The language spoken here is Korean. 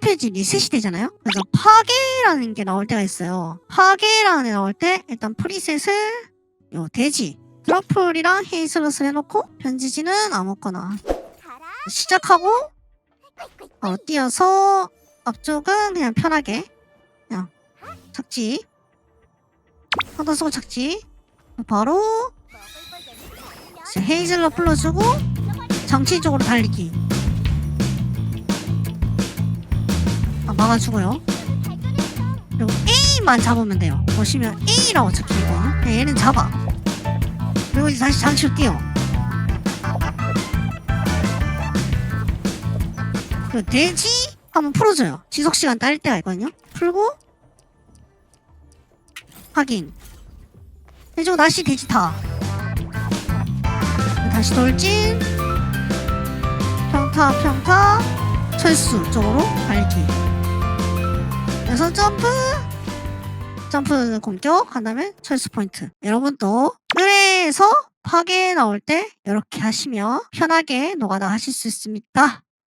페이지 리셋이 되잖아요. 그래서 파괴라는 게 나올 때가 있어요. 파괴라는 게 나올 때 일단 프리셋을 요 돼지 트러플이랑 헤이즐넛을 해놓고 편지지는 아무거나 시작하고 어, 띄어서 앞쪽은 그냥 편하게 그냥 착지 하다 쓰고 착지 바로 이제 헤이즐넛 불러주고 정치적으로 달리기 막아주고요. 그리고 A만 잡으면 돼요. 보시면 A라고 적혀있거든요 그냥 얘는 잡아. 그리고 이제 다시 장치로 뛰어 그 돼지 한번 풀어줘요. 지속시간 딸 때가 있거든요. 풀고 확인. 해주고 다시 돼지 타 다시 돌진. 평타 평타. 철수 쪽으로 달리기 그래서 점프! 점프 공격 한 다음에 철수 포인트. 여러분도 그래서 파괴 나올 때 이렇게 하시면 편하게 노가다 하실 수 있습니다